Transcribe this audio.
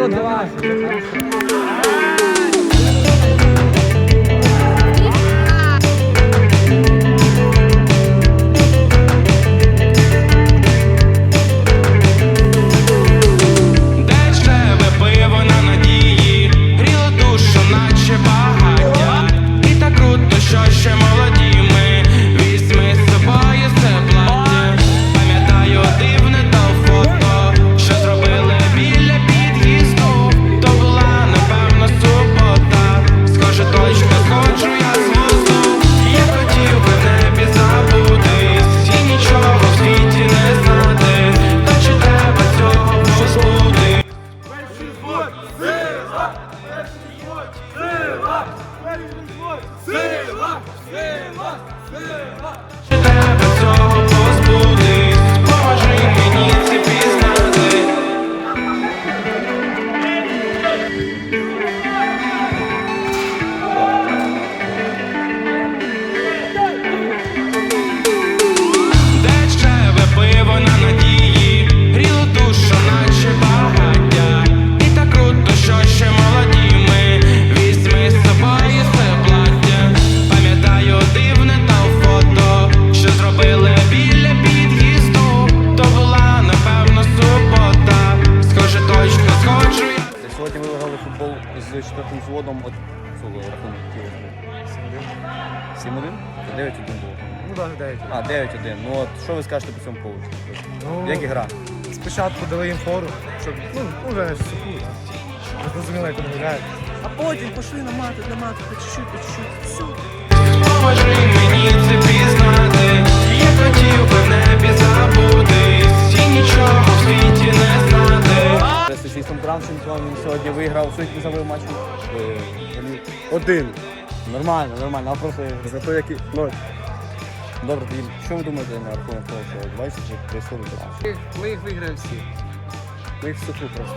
各位。Чи Сила! цього футбол з четвертим взводом от цього рахунок. який був? 7-1? Це 9-1 було. Ну так, 9. А, 9-1. Ну от що ви скажете по цьому поводу? Ну, Як ігра? гра? спочатку дали їм фору, щоб ну, вже не. Зрозуміло, як вони грають. А потім пішли на мати, на мати, по чуть-чуть, по чуть-чуть. Все. З він сьогодні виграв. Сьогодні забив матч. Один. Нормально, нормально, а просто Зато який ноль. добре, тоді що ви думаєте на рахунок того, що 20 чи прийшли до Ми їх виграємо всі. Ми їх в суху просто.